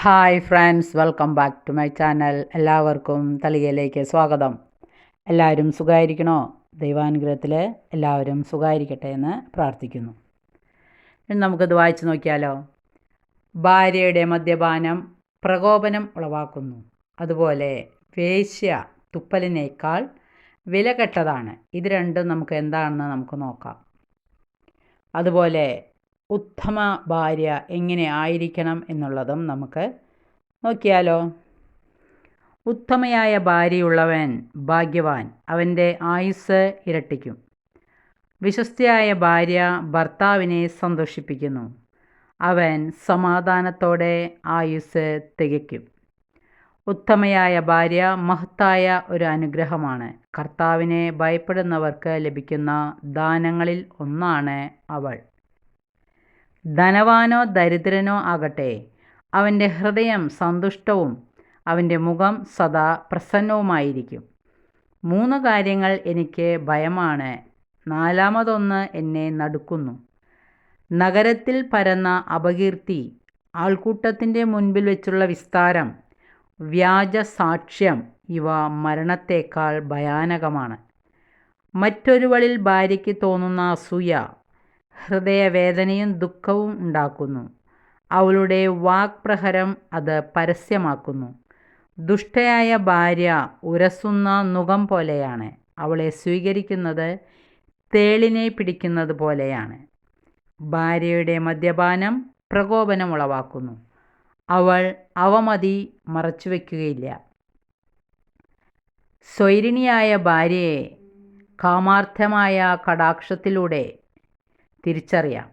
Hi friends welcome back to my channel എല്ലാവർക്കും തളികയിലേക്ക് സ്വാഗതം. എല്ലാവരും സുഖമായിരിക്കണോ ദൈവാനുഗ്രഹത്തിൽ എല്ലാവരും സുഖമായിരിക്കട്ടെ എന്ന് പ്രാർത്ഥിക്കുന്നു. ഇനി നമുക്കത് വായിച്ചു നോക്കിയാലോ? ഭാര്യയുടെ മദ്യപാനം പ്രകോപനം ഉളവാക്കുന്നു. അതുപോലെ വേശ്യ തുപ്പലിനേക്കാൾ വിലകെട്ടതാണ്. ഇത് രണ്ടും നമുക്ക് എന്താണെന്ന് നമുക്ക് നോക്കാം. അതുപോലെ ഉത്തമ ഭാര്യ എങ്ങനെ ആയിരിക്കണം എന്നുള്ളതും നമുക്ക് നോക്കിയാലോ. ഉത്തമയായ ഭാര്യയുള്ളവൻ ഭാഗ്യവാൻ അവന്റെ ആയുസ് ഇരട്ടിക്കും. വിശ്വസ്തയായ ഭാര്യ ഭർത്താവിനെ സന്തോഷിപ്പിക്കുന്നു. അവൻ സമാധാനത്തോടെ ആയുസ് തികയ്ക്കും. ഉത്തമയായ ഭാര്യ മഹത്തായ ഒരു അനുഗ്രഹമാണ്. കർത്താവിനെ ഭയപ്പെടുന്നവർക്ക് ലഭിക്കുന്ന ദാനങ്ങളിൽ ഒന്നാണ് അവൾ. ധനവാനോ ദരിദ്രനോ ആകട്ടെ അവന്റെ ഹൃദയം സന്തുഷ്ടവും അവന്റെ മുഖം സദാ പ്രസന്നവുമായിരിക്കും. മൂന്ന് കാര്യങ്ങൾ എനിക്ക് ഭയമാണ്. നാലാമതൊന്ന് എന്നെ നടുക്കുന്നു. നഗരത്തിൽ പരന്ന അപകീർത്തി ആൾക്കൂട്ടത്തിന്റെ മുൻപിൽ വെച്ചുള്ള വിസ്താരം വ്യാജ സാക്ഷ്യം ഇവ മരണത്തേക്കാൾ ഭയാനകമാണ്. മറ്റൊരുവളിൽ ഭാര്യയ്ക്ക് തോന്നുന്ന അസൂയ ഹൃദയവേദനയും ദുഃഖവും ഉണ്ടാക്കുന്നു. അവളുടെ വാക്പ്രഹരം അത് പരസ്യമാക്കുന്നു. ദുഷ്ടയായ ഭാര്യ ഉരസുന്ന നുകം പോലെയാണ്. അവളെ സ്വീകരിക്കുന്നത് തേളിനെ പിടിക്കുന്നത് പോലെയാണ്. ഭാര്യയുടെ മദ്യപാനം പ്രകോപനമുളവാക്കുന്നു. അവൾ അവമതി മറച്ചുവെക്കുകയില്ല. സ്വൈരിണിയായ ഭാര്യയെ കാമാർത്ഥമായ കടാക്ഷത്തിലൂടെ തിരിച്ചറിയാം.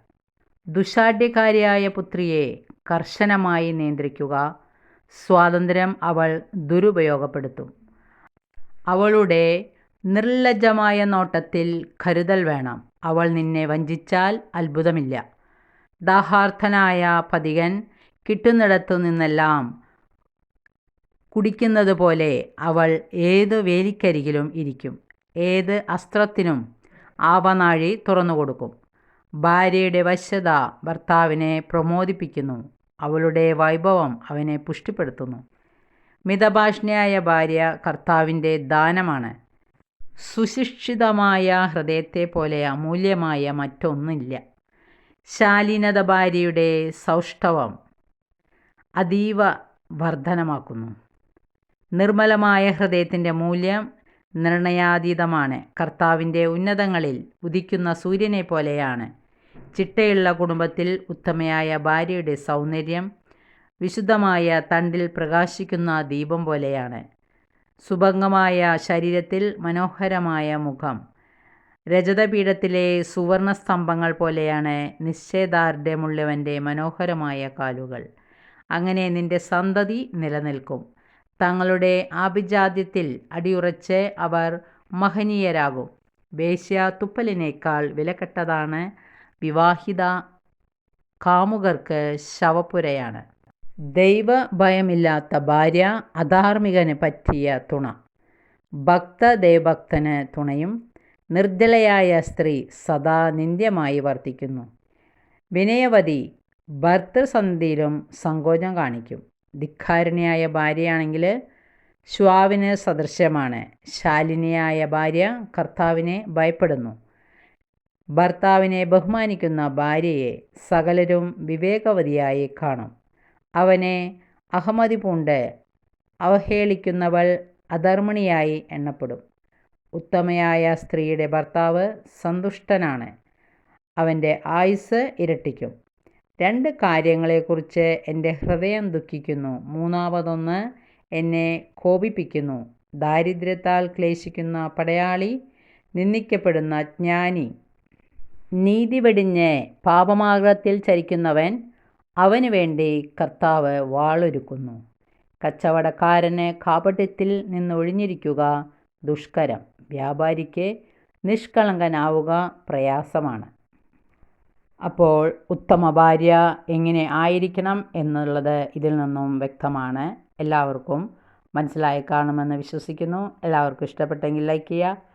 ദുശാഠ്യകാരിയായ പുത്രിയെ കർശനമായി നിയന്ത്രിക്കുക. സ്വാതന്ത്ര്യം അവൾ ദുരുപയോഗപ്പെടുത്തും. അവളുടെ നിർലജ്ജമായ നോട്ടത്തിൽ കരുതൽ വേണം. അവൾ നിന്നെ വഞ്ചിച്ചാൽ അത്ഭുതമില്ല. ദാഹാർത്ഥനായ പതികൻ കിട്ടുന്നിടത്തു നിന്നെല്ലാം കുടിക്കുന്നത് പോലെ അവൾ ഏത് വേലിക്കരികിലും ഇരിക്കും. ഏത് അസ്ത്രത്തിനും ആവനാഴി തുറന്നുകൊടുക്കും. ഭാര്യയുടെ വശ്യത ഭർത്താവിനെ പ്രമോദിപ്പിക്കുന്നു. അവളുടെ വൈഭവം അവനെ പുഷ്ടിപ്പെടുത്തുന്നു. മിതഭാഷണയായ ഭാര്യ കർത്താവിന്റെ ദാനമാണ്. സുശിക്ഷിതമായ ഹൃദയത്തെ പോലെ അമൂല്യമായ മറ്റൊന്നില്ല. ശാലീനത ഭാര്യയുടെ സൗഷ്ഠവം അതീവ വർധനമാക്കുന്നു. നിർമ്മലമായ ഹൃദയത്തിന്റെ മൂല്യം നിർണയാതീതമാണ്. കർത്താവിന്റെ ഉന്നതങ്ങളിൽ ഉദിക്കുന്ന സൂര്യനെ പോലെയാണ്. ചിട്ടയുള്ള കുടുംബത്തിൽ ഉത്തമയായ ഭാര്യയുടെ സൗന്ദര്യം വിശുദ്ധമായ തണ്ടിൽ പ്രകാശിക്കുന്ന ദീപം പോലെയാണ്. സുഭംഗമായ ശരീരത്തിൽ മനോഹരമായ മുഖം. രജതപീഠത്തിലെ സുവർണ സ്തംഭങ്ങൾ പോലെയാണ് നിശ്ചയദാർഢ്യമുള്ളവന്റെ മനോഹരമായ കാലുകൾ. അങ്ങനെ നിന്റെ സന്തതി നിലനിൽക്കും. തങ്ങളുടെ ആഭിജാത്യത്തിൽ അടിയുറച്ച് അവർ മഹനീയരാകും. വേശ്യ തുപ്പലിനേക്കാൾ വിലക്കെട്ടതാണ് വിവാഹിത കാമുകർക്ക് ശവപ്പുരയാണ്. ദൈവഭയമില്ലാത്ത ഭാര്യ അധാർമികന് പറ്റിയ തുണ. ഭക്തദേവഭക്തന് തുണയും നിർജലയായ സ്ത്രീ സദാ നിന്ദ്യമായി വർത്തിക്കുന്നു. വിനയവതി ഭർത്തൃസന്ധിയിലും സങ്കോചം കാണിക്കും. ധിക്കാരിണിയായ ഭാര്യയാണെങ്കിൽ ശ്വാവിന് സദൃശ്യമാണ്. ശാലിനിയായ ഭാര്യ കർത്താവിനെ ഭയപ്പെടുന്നു. ഭർത്താവിനെ ബഹുമാനിക്കുന്ന ഭാര്യയെ സകലരും വിവേകവതിയായി കാണും. അവനെ അഹമതി പൂണ്ട് അവഹേളിക്കുന്നവൾ അധർമ്മിണിയായി എണ്ണപ്പെടും. ഉത്തമയായ സ്ത്രീയുടെ ഭർത്താവ് സന്തുഷ്ടനാണ്. അവന്റെ ആയുസ് ഇരട്ടിക്കും. രണ്ട് കാര്യങ്ങളെക്കുറിച്ച് എന്റെ ഹൃദയം ദുഃഖിക്കുന്നു. മൂന്നാമതൊന്ന് എന്നെ കോപിപ്പിക്കുന്നു. ദാരിദ്ര്യത്താൽ ക്ലേശിക്കുന്ന പടയാളി നിന്ദിക്കപ്പെടുന്ന ജ്ഞാനി നീതി വെടിഞ്ഞ് പാപമാർഗത്തിൽ ചരിക്കുന്നവൻ അവനു വേണ്ടി കർത്താവ് വാളൊരുക്കുന്നു. കച്ചവടക്കാരന് കാപട്യത്തിൽ നിന്നൊഴിഞ്ഞിരിക്കുക ദുഷ്കരം. വ്യാപാരിക്ക് നിഷ്കളങ്കനാവുക പ്രയാസമാണ്. അപ്പോൾ ഉത്തമ ഭാര്യ എങ്ങനെ ആയിരിക്കണം എന്നുള്ളത് ഇതിൽ നിന്നും വ്യക്തമാണ്. എല്ലാവർക്കും മനസ്സിലായി കാണുമെന്ന് വിശ്വസിക്കുന്നു. എല്ലാവർക്കും ഇഷ്ടപ്പെട്ടെങ്കിൽ ലൈക്ക് ചെയ്യുക